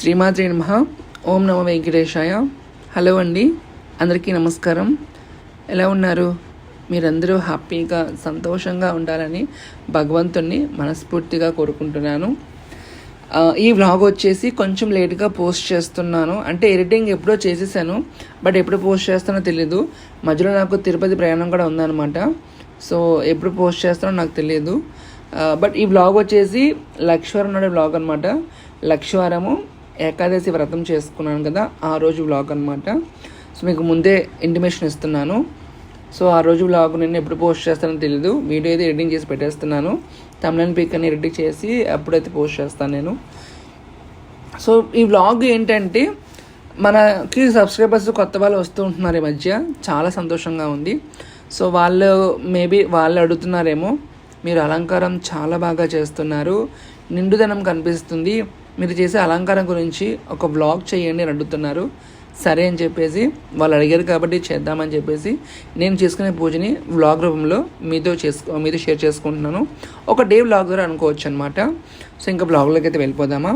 శ్రీమాత్రి నమ. ఓం నమ వెంకటేశాయ. హలో అండి. అందరికీ నమస్కారం. ఎలా ఉన్నారు? మీరందరూ హ్యాపీగా సంతోషంగా ఉండాలని భగవంతుణ్ణి మనస్ఫూర్తిగా కోరుకుంటున్నాను. ఈ వ్లాగ్ వచ్చేసి కొంచెం లేట్గా పోస్ట్ చేస్తున్నాను. అంటే ఎడిటింగ్ ఎప్పుడో చేసేసాను బట్ ఎప్పుడు పోస్ట్ చేస్తానో తెలీదు. మధ్యలో నాకు తిరుపతి ప్రయాణం కూడా ఉందన్నమాట. సో ఎప్పుడు పోస్ట్ చేస్తానో నాకు తెలియదు బట్ ఈ వ్లాగ్ వచ్చేసి లక్ష్వరం నాడు వ్లాగ్ అనమాట లక్ష్వరము ఏకాదశి వ్రతం చేసుకున్నాను కదా ఆ రోజు వ్లాగ్ అనమాట సో మీకు ముందే ఇంటిమేషన్ ఇస్తున్నాను. సో ఆ రోజు వ్లాగ్ నేను ఎప్పుడు పోస్ట్ చేస్తానో తెలీదు. వీడియో అయితే ఎడిటింగ్ చేసి పెట్టేస్తున్నాను. తమిళన్ పిక్ అని ఎడిట్ చేసి అప్పుడైతే పోస్ట్ చేస్తాను నేను. సో ఈ వ్లాగ్ ఏంటంటే మనకి సబ్స్క్రైబర్స్ కొత్త వాళ్ళు వస్తూ ఉంటున్నారు ఈ మధ్య. చాలా సంతోషంగా ఉంది. సో వాళ్ళు మేబీ వాళ్ళు అడుగుతున్నారేమో మీరు అలంకారం చాలా బాగా చేస్తున్నారు. నిండుదనం కనిపిస్తుంది. మీరు చేసే అలంకారం గురించి ఒక బ్లాగ్ చేయండి అని అడుగుతున్నారు. సరే అని చెప్పేసి వాళ్ళు అడిగారు కాబట్టి చేద్దామని చెప్పేసి నేను చేసుకునే పూజని వ్లాగ్ రూపంలో మీతో చేసుకో మీతో షేర్ చేసుకుంటున్నాను. ఒక డే వ్లాగ్ ద్వారా అనుకోవచ్చు అనమాట సో ఇంకా బ్లాగ్లోకి అయితే వెళ్ళిపోదామా?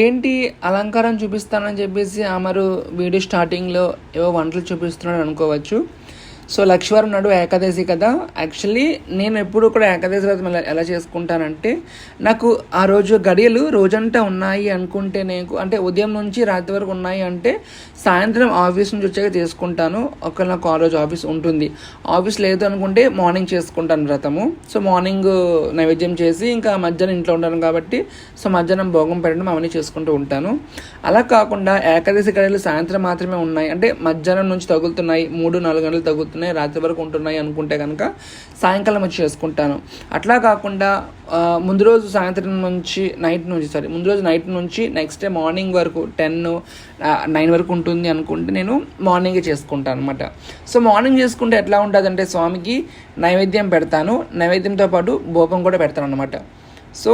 ఏంటి అలంకారం చూపిస్తానని చెప్పేసి ఆమరు వీడియో స్టార్టింగ్లో ఏవో వంటలు చూపిస్తున్నాడు అనుకోవచ్చు. సో లక్ష్మీవారం నాడు ఏకాదశి కదా. యాక్చువల్లీ నేను ఎప్పుడు కూడా ఏకాదశి వ్రతం ఎలా ఎలా చేసుకుంటానంటే నాకు ఆ రోజు గడియలు రోజంతా ఉన్నాయి అనుకుంటే నేను అంటే ఉదయం నుంచి రాత్రి వరకు ఉన్నాయి అంటే సాయంత్రం ఆఫీస్ నుంచి వచ్చాక చేసుకుంటాను. ఒకవేళ నాకు ఆ రోజు ఆఫీస్ ఉంటుంది. ఆఫీస్ లేదు అనుకుంటే మార్నింగ్ చేసుకుంటాను వ్రతము. సో మార్నింగ్ నైవేద్యం చేసి ఇంకా మధ్యాహ్నం ఇంట్లో ఉంటాను కాబట్టి సో మధ్యాహ్నం భోగం పెట్టడం అవన్నీ చేసుకుంటూ ఉంటాను. అలా కాకుండా ఏకాదశి గడియలు సాయంత్రం మాత్రమే ఉన్నాయి. అంటే మధ్యాహ్నం నుంచి తగులుతున్నాయి. మూడు నాలుగు గంటలు తగులుతున్నాయి. రాత్రి వరకు ఉంటున్నాయి అనుకుంటే కనుక సాయంకాలం వచ్చి చేసుకుంటాను. అట్లా కాకుండా ముందు రోజు సాయంత్రం నుంచి నైట్ నుంచి సారీ ముందు రోజు నైట్ నుంచి నెక్స్ట్ డే మార్నింగ్ వరకు టెన్ నైన్ వరకు ఉంటుంది అనుకుంటే నేను మార్నింగే చేసుకుంటాను అనమాట సో మార్నింగ్ చేసుకుంటే ఎట్లా ఉంటుందంటే స్వామికి నైవేద్యం పెడతాను. నైవేద్యంతో పాటు భోగం కూడా పెడతాను అనమాట సో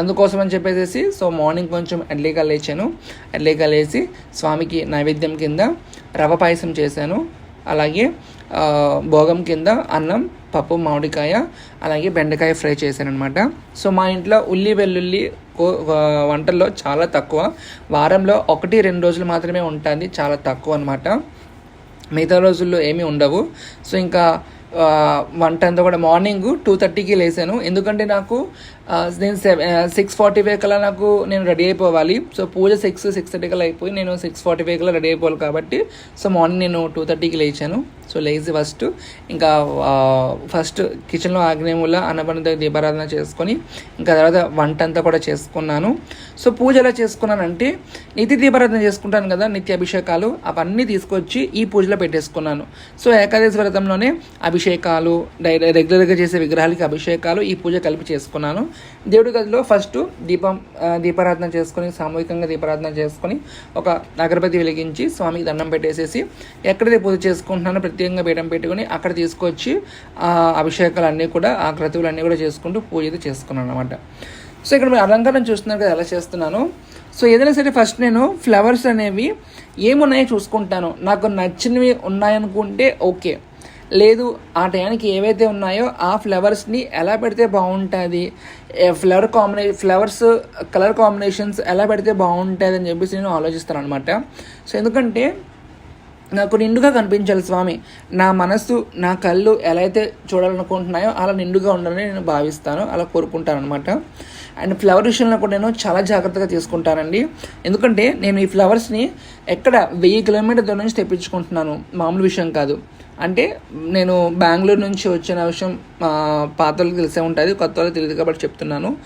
అందుకోసం అని చెప్పేసి సో మార్నింగ్ కొంచెం ఎర్లీగా లేచాను. ఎర్లీగా లేచి స్వామికి నైవేద్యం కింద రవ పాయసం చేశాను. అలాగే భోగం కింద అన్నం పప్పు మామిడికాయ అలాగే బెండకాయ ఫ్రై చేశాను అనమాట సో మా ఇంట్లో ఉల్లి వెల్లుల్లి వంటల్లో చాలా తక్కువ. వారంలో ఒకటి రెండు రోజులు మాత్రమే ఉంటుంది చాలా తక్కువ అనమాట మిగతా రోజుల్లో ఏమీ ఉండవు. సో ఇంకా వంట అంతా కూడా మార్నింగ్ టూ థర్టీకి లేసాను. ఎందుకంటే నాకు నేను సెవెన్ సిక్స్ ఫార్టీ ఫైవ్ కల్లా నాకు నేను రెడీ అయిపోవాలి. సో పూజ సిక్స్ సిక్స్ థర్టీ కల్లా అయిపోయి నేను సిక్స్ ఫార్టీ ఫైవ్ కల్లా రెడీ అయిపోవాలి కాబట్టి సో మార్నింగ్ నేను టూ థర్టీకి లేచాను. సో లేచి ఫస్ట్ ఇంకా ఫస్ట్ కిచెన్లో ఆగ్నేయముల అన్నపన్నత దీపారాధన చేసుకొని ఇంకా తర్వాత వంట అంతా కూడా చేసుకున్నాను. సో పూజ ఎలా చేసుకున్నానంటే నిత్య దీపారాధన చేసుకుంటాను కదా నిత్య అభిషేకాలు అవన్నీ తీసుకొచ్చి ఈ పూజలో పెట్టేసుకున్నాను. సో ఏకాదశి వ్రతంలోనే అభిషేకాలు డై రెగ్యులర్గా చేసే విగ్రహాలకి అభిషేకాలు ఈ పూజ కలిపి చేసుకున్నాను. దేవుడి గదిలో ఫస్ట్ దీపం దీపారాధన చేసుకొని సామూహికంగా దీపారాధన చేసుకొని ఒక అగరబత్తి వెలిగించి స్వామికి దండం పెట్టేసేసి ఎక్కడైతే పూజ చేసుకుంటున్నానో ప్రత్యేకంగా పీఠం పెట్టుకొని అక్కడ తీసుకొచ్చి ఆ అభిషేకాలు అన్నీ కూడా ఆ క్రతువులు అన్నీ కూడా చేసుకుంటూ పూజ అయితే చేసుకున్నాను అనమాట సో ఇక్కడ మీరు అలంకారం చూస్తున్నారు కదా ఎలా చేస్తున్నాను? సో ఏదైనా సరే ఫస్ట్ నేను ఫ్లవర్స్ అనేవి ఏమున్నాయో చూసుకుంటాను. నాకు నచ్చినవి ఉన్నాయనుకుంటే ఓకే. లేదు ఆ టయానికి ఏవైతే ఉన్నాయో ఆ ఫ్లవర్స్ని ఎలా పెడితే బాగుంటుంది? ఫ్లవర్ కాంబినే ఫ్లవర్స్ కలర్ కాంబినేషన్స్ ఎలా పెడితే బాగుంటుంది అని చెప్పేసి నేను ఆలోచిస్తాను అనమాట సో ఎందుకంటే నాకు నిండుగా కనిపించాలి స్వామి. నా మనస్సు నా కళ్ళు ఎలా అయితే చూడాలనుకుంటున్నాయో అలా నిండుగా ఉండాలని నేను భావిస్తాను అలా కోరుకుంటాను అనమాట అండ్ ఫ్లవర్ విషయంలో కూడా నేను చాలా జాగ్రత్తగా తీసుకుంటానండి. ఎందుకంటే నేను ఈ ఫ్లవర్స్ని ఎక్కడ వెయ్యి కిలోమీటర్ దూరం నుంచి తెప్పించుకుంటున్నాను మామూలు విషయం కాదు. అంటే నేను బెంగళూరు నుంచి వచ్చిన విషయం మా పాత వాళ్ళకి తెలిసే ఉంటుంది కొత్త వాళ్ళకి తెలియదు కాబట్టి చెప్తున్నాను.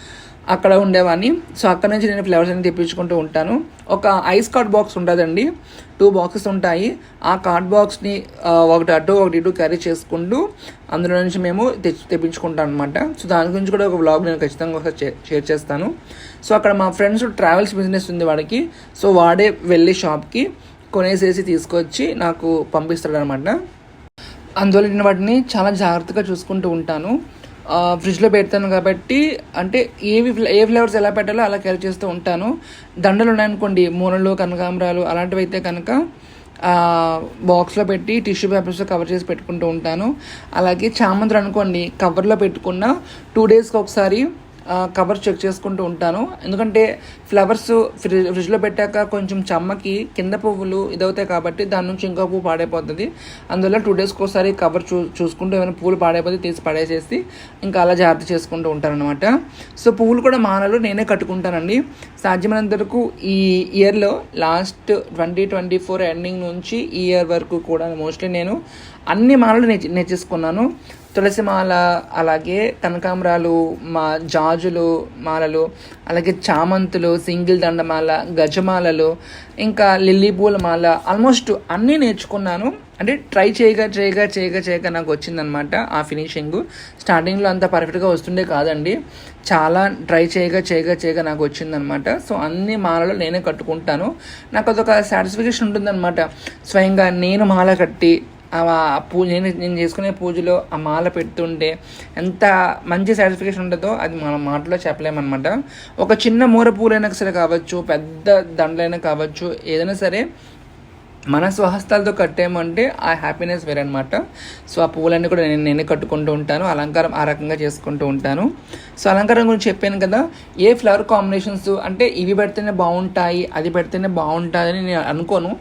అక్కడ ఉండేవాడిని సో అక్కడ నుంచి నేను ఫ్లవర్స్ అన్ని తెప్పించుకుంటూ ఉంటాను. ఒక ఐస్ కార్డ్ బాక్స్ ఉంటుందండి. టూ బాక్సెస్ ఉంటాయి. ఆ కార్డ్ బాక్స్ని ఒకటి అటు ఒకటి ఇటు క్యారీ చేసుకుంటూ అందులో నుంచి మేము తెచ్చి తెప్పించుకుంటాం అనమాట సో దాని గురించి కూడా ఒక బ్లాగ్ నేను ఖచ్చితంగా ఒకసారి చే- షేర్ చేస్తాను. సో అక్కడ మా ఫ్రెండ్స్ ట్రావెల్స్ బిజినెస్ ఉంది వాడికి. సో వాడే వెళ్ళి షాప్కి కొనేసేసి తీసుకొచ్చి నాకు పంపిస్తాడనమాట అందువల్ల నేను వాటిని చాలా జాగ్రత్తగా చూసుకుంటూ ఉంటాను. ఫ్రిడ్జ్లో పెడతాను కాబట్టి అంటే ఏవి ఏ ఫ్లేవర్స్ ఎలా పెట్టాలో అలా క్యారీ చేస్తూ ఉంటాను. దండలు ఉన్నాయనుకోండి మూలలు కనకాంబరాలు అలాంటివి అయితే కనుక బాక్స్లో పెట్టి టిష్యూ పేపర్స్లో కవర్ చేసి పెట్టుకుంటూ ఉంటాను. అలాగే చామంతులు అనుకోండి కవర్లో పెట్టుకున్న టూ డేస్కి ఒకసారి కవర్ చెక్ చేసుకుంటూ ఉంటాను. ఎందుకంటే ఫ్లవర్స్ ఫ్రిడ్జ్ ఫ్రిడ్జ్లో పెట్టాక కొంచెం చెమ్మకి కింద పువ్వులు ఇదవుతాయి కాబట్టి దాని నుంచి ఇంకో పువ్వు పాడైపోతుంది. అందువల్ల టూ డేస్కి ఒకసారి కవర్ చూ చూసుకుంటూ ఏమైనా పువ్వులు పాడైపోతే తీసి పడేసేసి ఇంకా అలా జాగ్రత్త చేసుకుంటూ ఉంటాను అనమాట సో పువ్వులు కూడా మానలు నేనే కట్టుకుంటానండి. సాధ్యమైనంత వరకు ఈ ఇయర్లో last twenty twenty four ending నుంచి ఈ ఇయర్ వరకు కూడా మోస్ట్లీ నేను అన్ని మాలలు నేర్చి నేర్చేసుకున్నాను. తులసి మాల అలాగే కనకాంబరాలు మా జాజులు మాలలు అలాగే చామంతులు సింగిల్ దండమాల గజమాలలు ఇంకా లిల్లీ పూల మాల ఆల్మోస్ట్ అన్నీ నేర్చుకున్నాను. అంటే ట్రై చేయగా చేయగా చేయగా చేయగా నాకు వచ్చిందనమాట ఆ ఫినిషింగ్. స్టార్టింగ్లో అంత పర్ఫెక్ట్గా వస్తుండే కాదండి. చాలా ట్రై చేయగా చేయగా చేయగా నాకు వచ్చిందనమాట సో అన్ని మాలలు నేనే కట్టుకుంటాను. నాకు అదొక సాటిస్ఫికేషన్ ఉంటుందన్నమాట. స్వయంగా నేను మాల కట్టి పూజ నేను నేను చేసుకునే పూజలో ఆ మాల పెడుతుంటే ఎంత మంచి సాటిస్ఫికేషన్ ఉంటుందో అది మన మాటలో చెప్పలేమన్నమాట. ఒక చిన్న మూర పూలైనా సరే కావచ్చు పెద్ద దండలైనా కావచ్చు ఏదైనా సరే మన స్వహస్తాలతో కట్టామంటే ఆ హ్యాపీనెస్ వేరే అనమాట సో ఆ పువ్వులన్నీ కూడా నేను నేనే కట్టుకుంటూ ఉంటాను అలంకారం ఆ రకంగా చేసుకుంటూ ఉంటాను. సో అలంకారం గురించి చెప్పాను కదా ఏ ఫ్లవర్ కాంబినేషన్స్ అంటే ఇవి పెడితేనే బాగుంటాయి అది పెడితేనే బాగుంటుంది అని నేను అనుకోను.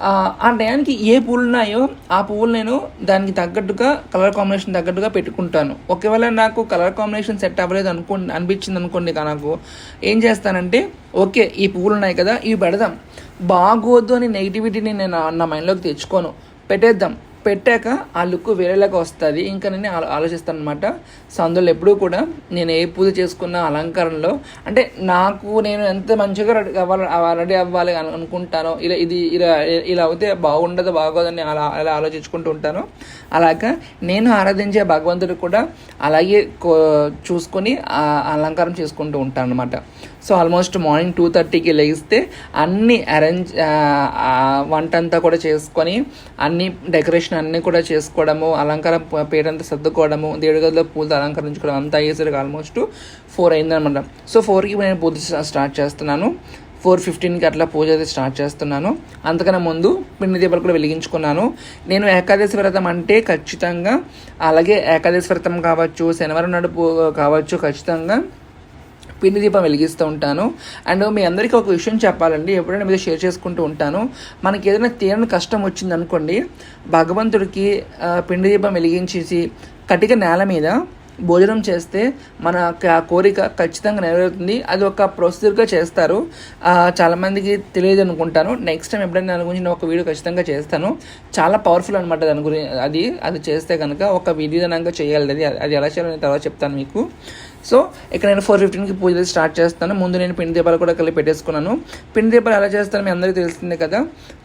ఆ టయానికి ఏ పువ్వులు ఉన్నాయో ఆ పువ్వులు నేను దానికి తగ్గట్టుగా కలర్ కాంబినేషన్ తగ్గట్టుగా పెట్టుకుంటాను. ఒకవేళ నాకు కలర్ కాంబినేషన్ సెట్ అవ్వలేదు అనుకో అనిపించింది అనుకోండి నాకు ఏం చేస్తానంటే ఓకే ఈ పువ్వులు ఉన్నాయి కదా ఇవి పెడదాం. బాగోద్దు అని నెగిటివిటీని నేను నా మైండ్లోకి తెచ్చుకోను. పెట్టేద్దాం. పెట్టాక ఆ లుక్ వేరేలాగా వస్తుంది. ఇంకా నేను ఆలో ఆలోచిస్తాను అనమాట సో అందులో ఎప్పుడూ కూడా నేను ఏ పూజ చేసుకున్న అలంకరణలో అంటే నాకు నేను ఎంత మంచిగా రెడీ అవ్వాలి రెడీ అవ్వాలి అని అనుకుంటానో ఇలా ఇది ఇలా ఇలా అవుతే బాగుండదు బాగోదని అలా అలా ఆలోచించుకుంటూ ఉంటాను. అలాగా నేను ఆరాధించే భగవంతుడు కూడా అలాగే చూసుకొని అలంకారం చేసుకుంటూ ఉంటాను అనమాట సో ఆల్మోస్ట్ మార్నింగ్ టూ థర్టీకి లేస్తే అన్ని అరేంజ్ వంట అంతా కూడా చేసుకొని అన్ని డెకరేషన్ అన్నీ కూడా చేసుకోవడము అలంకారం పేరంతా సర్దుకోవడము దేవుడి గదిలో పూలతో అలంకరించుకోవడం అంతా అయ్యేసరికి ఆల్మోస్ట్ ఫోర్ అయిందనమాట. సో ఫోర్కి నేను పూజ స్టార్ట్ చేస్తున్నాను. ఫోర్ ఫిఫ్టీన్కి అట్లా పూజ అయితే స్టార్ట్ చేస్తున్నాను. అంతకన్నా ముందు పిండి దీపాలు కూడా వెలిగించుకున్నాను. నేను ఏకాదశి వ్రతం అంటే ఖచ్చితంగా అలాగే ఏకాదశి వ్రతం కావచ్చు శనివారం నడుపు కావచ్చు ఖచ్చితంగా పిండి దీపం వెలిగిస్తూ ఉంటాను. అండ్ మీ అందరికీ ఒక విషయం చెప్పాలండి. ఎప్పుడైనా మీద షేర్ చేసుకుంటూ ఉంటాను. మనకి ఏదైనా తీరని కష్టం వచ్చింది అనుకోండి భగవంతుడికి పిండి దీపం వెలిగించేసి కటిక నేల మీద భోజనం చేస్తే మన కోరిక ఖచ్చితంగా నెరవేరుతుంది. అది ఒక ప్రొసీజర్గా చేస్తారు. చాలామందికి తెలియదు అనుకుంటాను. నెక్స్ట్ టైం ఎప్పుడైనా దాని గురించి నేను ఒక వీడియో ఖచ్చితంగా చేస్తాను. చాలా పవర్ఫుల్ అనమాట దాని గురించి అది. అది చేస్తే కనుక ఒక విధానంగా చేయాలి. అది అది ఎలా చేయాలని తర్వాత చెప్తాను మీకు. సో ఇక్కడ నేను ఫోర్ ఫిఫ్టీన్కి పూజలు స్టార్ట్ చేస్తాను. ముందు నేను పిండి దీపాలు కూడా కలిపి పెట్టేసుకున్నాను. పిండి దీపాలు ఎలా చేస్తాను మీ అందరికీ తెలిసిందే కదా.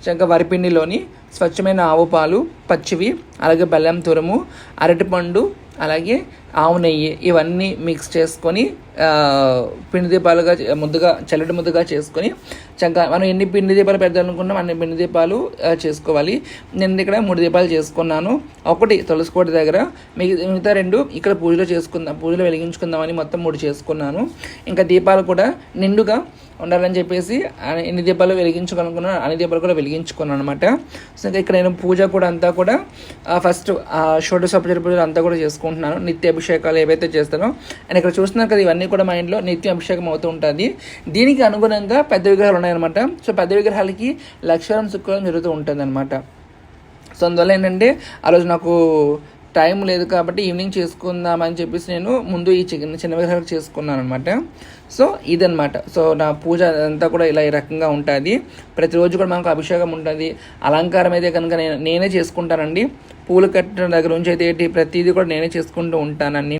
చక్కగా వరిపిండిలోని స్వచ్ఛమైన ఆవు పాలు పచ్చివి అలాగే బెల్లం తురము అరటిపండు అలాగే ఆవు నెయ్యి ఇవన్నీ మిక్స్ చేసుకొని పిండి దీపాలుగా ముద్దుగా చల్లటి ముద్దుగా చేసుకొని చక్కగా మనం ఎన్ని పిండి దీపాలు పెడదామనుకున్నాం అన్ని పిండి దీపాలు చేసుకోవాలి. నేను ఇక్కడ మూడు దీపాలు చేసుకున్నాను. ఒకటి తులసికోట దగ్గర మిగతా రెండు ఇక్కడ పూజలో చేసుకుందాం పూజలో వెలిగించుకుందామని మొత్తం మూడు చేసుకున్నాను. ఇంకా దీపాలు కూడా నిండుగా ఉండాలని చెప్పేసి ఎన్ని దీపాలు వెలిగించుకోనుకున్నాను అన్ని దీపాలు కూడా వెలిగించుకున్నాను అనమాట సో ఇక్కడ నేను పూజ కూడా అంతా కూడా ఫస్ట్ షోడశోపచార పూజలు అంతా కూడా చేసుకుంటున్నాను. నిత్య అభిషేకాలు ఏవైతే చేస్తానో అండ్ ఇక్కడ చూస్తున్నారు కదా ఇవన్నీ కూడా మా ఇంట్లో నిత్య అభిషేకం అవుతూ ఉంటుంది. దీనికి అనుగుణంగా పెద్ద విగ్రహాలు ఉన్నాయన్నమాట. సో పెద్ద విగ్రహాలకి లక్షరం శుక్రవారం జరుగుతూ ఉంటుంది అనమాట సో అందువల్ల ఏంటంటే ఆ రోజు నాకు టైం లేదు కాబట్టి ఈవినింగ్ చేసుకుందామని చెప్పేసి నేను ముందు ఈ చికెన్ చిన్న విగ్రహాలు చేసుకున్నాను అనమాట సో ఇదనమాట సో నా పూజ అంతా కూడా ఇలా ఈ రకంగా ఉంటుంది. ప్రతిరోజు కూడా మనకు అభిషేకం ఉంటుంది. అలంకారం అయితే కనుక నేను నేనే చేసుకుంటానండి. పూలు కట్టిన దగ్గర నుంచి అయితే ఏంటి ప్రతిదీ కూడా నేనే చేసుకుంటూ ఉంటానని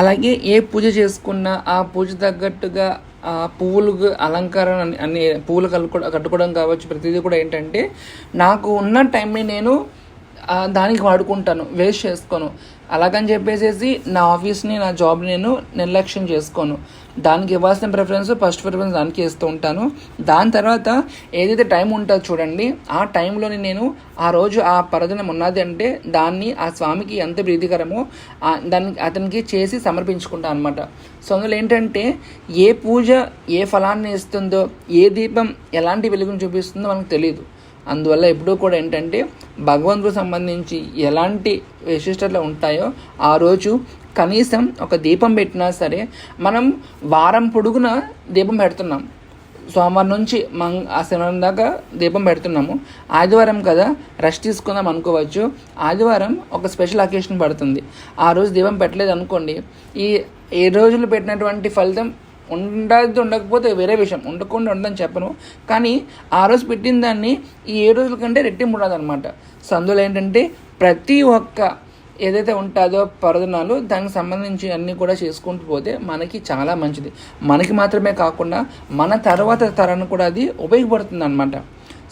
అలాగే ఏ పూజ చేసుకున్నా ఆ పూజ తగ్గట్టుగా ఆ పువ్వులు అలంకారం అన్ని పువ్వులు కలుపు కట్టుకోవడం కావచ్చు ప్రతిదీ కూడా ఏంటంటే నాకు ఉన్న టైంని నేను దానికి వాడుకుంటాను వేస్ట్ చేసుకోను. అలాగని చెప్పేసేసి నా ఆఫీస్ని నా జాబ్ని నేను నిర్లక్ష్యం చేసుకోను. దానికి ఇవ్వాల్సిన ప్రిఫరెన్స్ ఫస్ట్ ప్రిఫరెన్స్ దానికి ఇస్తూ ఉంటాను. దాని తర్వాత ఏదైతే టైం ఉంటుందో చూడండి. ఆ టైంలోని నేను ఆ రోజు ఆ పరదనం ఉన్నది అంటే దాన్ని ఆ స్వామికి ఎంత ప్రీతికరమో దాన్ని అతనికి చేసి సమర్పించుకుంటాను అనమాట సో అందులో ఏంటంటే ఏ పూజ ఏ ఫలాన్ని ఇస్తుందో ఏ దీపం ఎలాంటి వెలుగును చూపిస్తుందో మనకు తెలియదు అందువల్ల ఎప్పుడూ కూడా ఏంటంటే భగవంతుడికి సంబంధించి ఎలాంటి విశిష్టతలు ఉంటాయో ఆ రోజు కనీసం ఒక దీపం పెట్టినా సరే మనం వారం పొడుగున దీపం పెడుతున్నాం. సోమవారం నుంచి మంగ ఆ శనివారం దాకా దీపం పెడుతున్నాము. ఆదివారం కదా రెస్ట్ తీసుకుందాం అనుకోవచ్చు. ఆదివారం ఒక స్పెషల్ అకేషన్ పడుతుంది. ఆ రోజు దీపం పెట్టలేదు అనుకోండి ఈ ఏ రోజులు పెట్టినటువంటి ఫలితం ఉండదు ఉండకపోతే వేరే విషయం. ఉండకుండా ఉండదని చెప్పను. కానీ ఆ రోజు పెట్టిన దాన్ని ఈ ఏ రోజుల కంటే రెట్టింపు ఉండదు అనమాట సో అందులో ఏంటంటే ప్రతి ఒక్క ఏదైతే ఉంటుందో పరదనాలు దానికి సంబంధించి అన్నీ కూడా చేసుకుంటూ పోతే మనకి చాలా మంచిది. మనకి మాత్రమే కాకుండా మన తర్వాత తరానికి కూడా అది ఉపయోగపడుతుంది అనమాట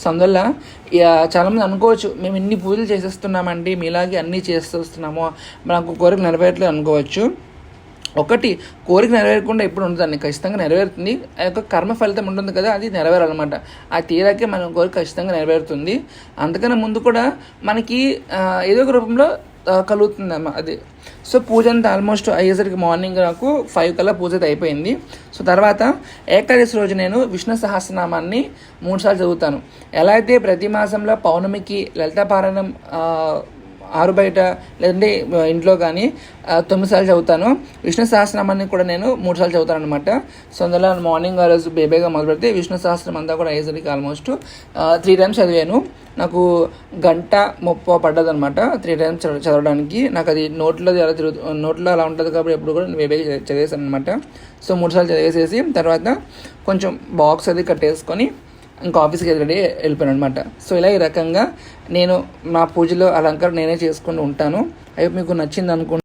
సో అందువల్ల చాలామంది అనుకోవచ్చు మేము ఇన్ని పూజలు చేసేస్తున్నామండి మీలాగే అన్నీ చేసేస్తున్నాము మనకు కోరిక నెరవేరట్లేదు అనుకోవచ్చు. ఒకటి కోరిక నెరవేరకుండా ఎప్పుడు ఉండదాన్ని ఖచ్చితంగా నెరవేరుతుంది. ఆ యొక్క కర్మ ఫలితం ఉంటుంది కదా అది నెరవేరాలన్నమాట. ఆ తీరాకే మన కోరిక ఖచ్చితంగా నెరవేరుతుంది. అందుకనే ముందు కూడా మనకి ఏదో ఒక రూపంలో కలుగుతుంది అమ్మ అది. సో పూజ అంతా ఆల్మోస్ట్ అయ్యేసరికి మార్నింగ్ నాకు ఫైవ్ కల్లా పూజ అయితే అయిపోయింది. సో తర్వాత ఏకాదశి రోజు నేను విష్ణు సహస్రనామాన్ని మూడుసార్లు చదువుతాను. ఎలా అయితే ప్రతి మాసంలో పౌర్ణమికి లలితాపారాయణం ఆరు బయట లేదంటే ఇంట్లో కానీ తొమ్మిది సార్లు చదువుతాను. విష్ణు సహస్రనామాన్ని కూడా నేను మూడు సార్లు చదువుతాను అనమాట సో అందులో మార్నింగ్ ఆ రోజు బేబేగా మొదలు పెడితే విష్ణు సహస్రం అంతా కూడా అయ్యేసరికి ఆల్మోస్ట్ త్రీ టైమ్స్ చదివాను. నాకు గంట ముప్పో పడ్డదనమాట త్రీ టైమ్స్ చదవడానికి. నాకు అది నోట్లో ఎలా తిరుగు నోట్లో అలా ఉంటుంది కాబట్టి ఎప్పుడు కూడా నేను బేబేగా చదివేసాను అనమాట సో మూడు సార్లు చదివేసేసి తర్వాత కొంచెం బాక్స్ అది కట్టేసుకొని ఇంకా ఆఫీస్కి రెడీ వెళ్ళిపోయాను అనమాట సో ఇలా ఈ రకంగా నేను నా పూజలో అలంకరణ నేనే చేసుకుంటూ ఉంటాను. అవి మీకు నచ్చింది అనుకుంటున్నాను